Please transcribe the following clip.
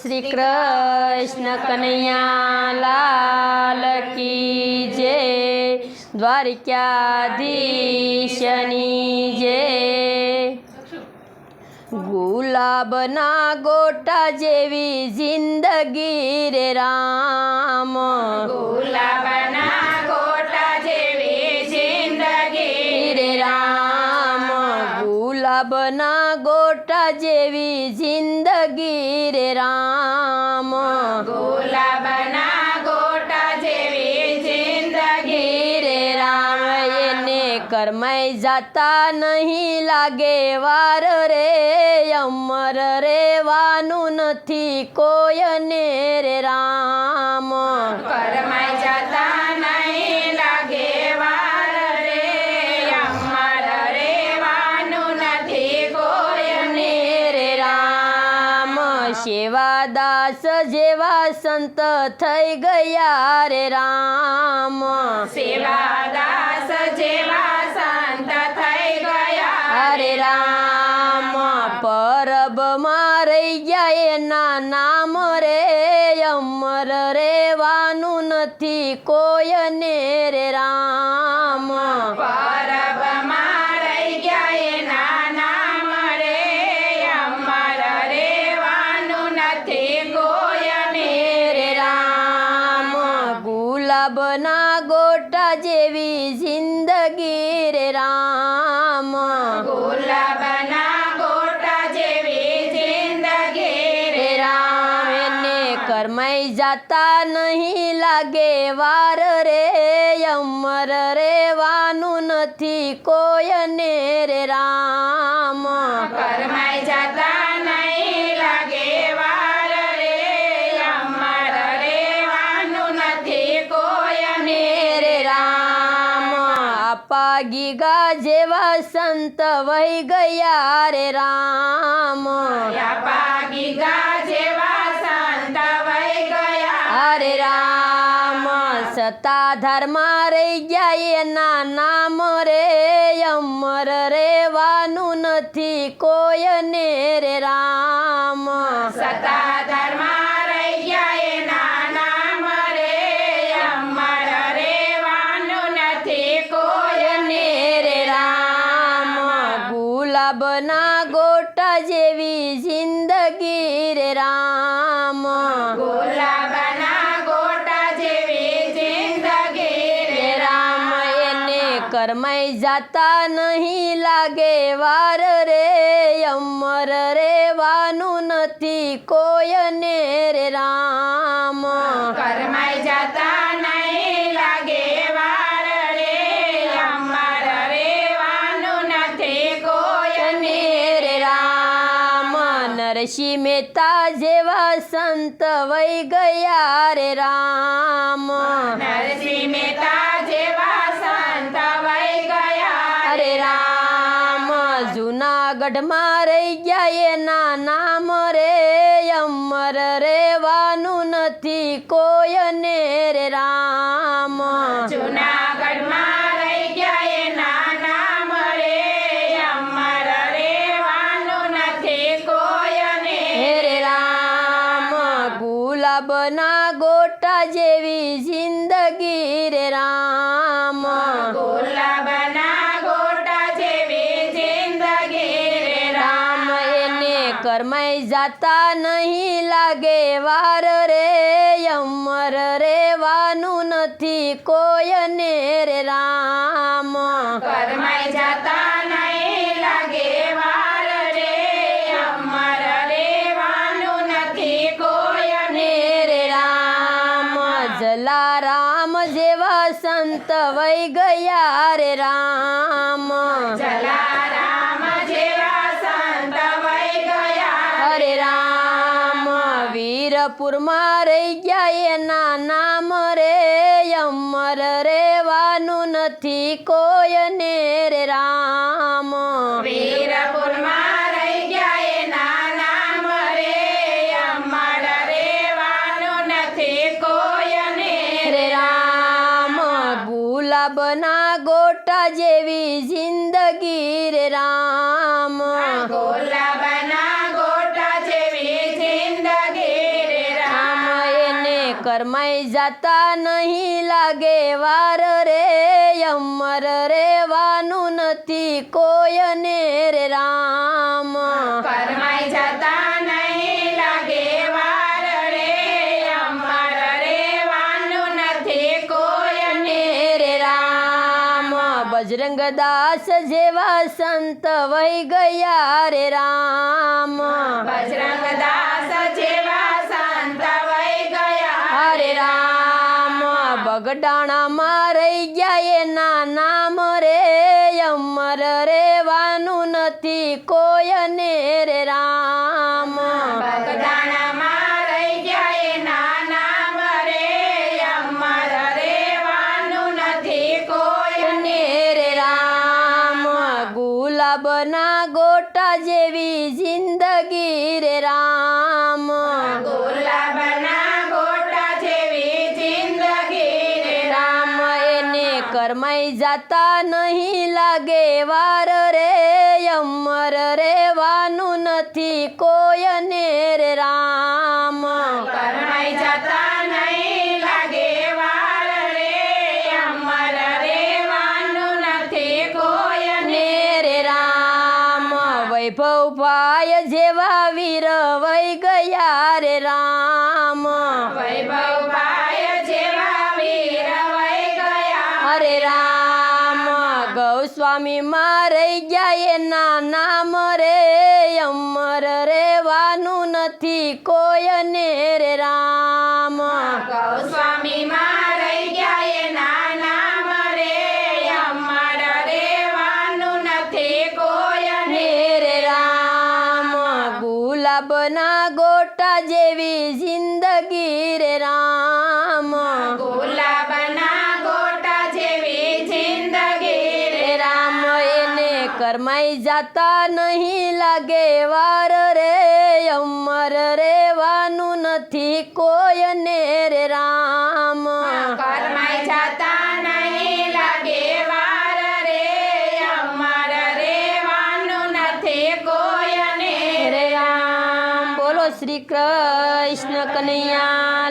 શ્રી કૃષ્ણ કનૈયા લાલ કી જે દ્વારિકાધીશની જે ગુલાબના ગોટા જેવી જિંદગી રે રામ. ગુલાબના ગોટા જેવી જિંદગી રે રામ. ગુલાબના જિંદગી રે રામ. ગુલાબના ગોટા જેવી જિંદગી રે રામ. એને કરમાઈ જાતા નહીં લાગે વાર રે અમર રેવાનું નથી કોયને રે રામ. કરમાઈ સેવાદાસ જેવા સંત થઈ ગયા રે રામ. સેવાદાસ જેવા સંત થઈ ગયા રે રામ પરબમાં રહી ગયા એના નામ રે અમર રેવાનું નથી કોયને રે રામ. જાતા નહીં લાગે વાર રે અમર રેવાનું નથી કોયને રે રામ. કરમાઈ જાતા નહીં લાગે વાર રે અમર રેવાનું નથી કોયને રે રામ. આપા ગીગા જેવા સંત વહી ગયા રે રામ. ગા જેવા સંત વહી ગયા. હરે રામ સત્તાધારમાં રહી ગયા એના નામ રે અમર રેવાનું નથી કોયને રે રામ. સત્તાધારમાં એને કરમાઈ જાતા નહીં લાગે વાર રે અમર રેવાનું નથી કોયને રે રામ. કરમય જાતા નહીં લાગે વાર રે અમર રેવાનું નથી કોયને કોયને રે રામ. નરસિંહ મહેતા જેવા સંત વૈ ગયા રે રામ. જુનાગઢમાં રહી ગયા એના નામ રે અમર રેવાનું નથી કોયને રે રામ. જુનાગઢમાં રહી ગયા એના નામ રે અમર રેવાનું નથી કોયને રે રામ. ગુલાબના ગોટા જેવી જિંદગી રે રામ. નહીં લાગે વાર રે અમર રેવાનું નથી કોયને રે રામ. કરમાઈ જતા નહીં લાગે વાર રે અમર રેવાનું નથી કોયને રે રામ. જલારામ જેવા સંત વૈ ગયા રે રામ. જલારામ વીરપુરમાં રહી ગયા એના નામ રે અમર રેવાનું નથી કોયને રે રામ. વીરપુરમાં રહી ગયા એના નામ રે અમર રેવાનું નથી કોયને રે રામ. ગુલાબના ગોટા જેવી જિંદગી રે રામ. ગોલાબના કરમાઈ જતા નહીં લાગે વાર રે અમર રેવાનું નથી કોયને રે રામ. કરમાઈ જતા નહીં લાગે વાર રે અમર રેવાનું નથી કોઈને રે રામ. બજરંગ દાસ જેવા સંત વહી ગયા રે રામ. બજરંગ દાસ બગડાણામાં રહી ગયા એના નામ રે અમર રેવાનું નથી કોયને રે રામ. બગદાણામાં રહી ગયા એના નામ રે અમર રેવાનું નથી કોયને રે રામ. ગુલાબના ગોટા જેવી જિંદગી રે રામ. ગુલાબના કરમાઈ જાતા નહીં લાગે વાર રે અમર રેવાનું નથી કોયને રે રામ. કરમાઈ જતા નહીં લાગે વાર રે અમર રેવાનું નથી કોઈને ને રે રામ. વૈભવ ભાઈ જેવા વીર વૈ ગયા રે રામ. ગૌસ્વામી મારે ગયા એના નામ રે અમર રેવાનું નથી કોયને રે રામ. સ્વામી માં રહી ગયા એના નામ રે અમર રેવાનું નથી કોઈને ને રે રામ. ગુલાબના ગોટા જેવી જિંદગી રે રામ. કરમાઈ જાતા નહીં લાગે વાર રે અમર રેવાનું નથી કોયને રે રામ. કરમાઈ જાતા નહીં લાગે વાર રે અમર રેવાનું નથી કોઈને રે રામ. બોલો શ્રી કૃષ્ણ કનૈયા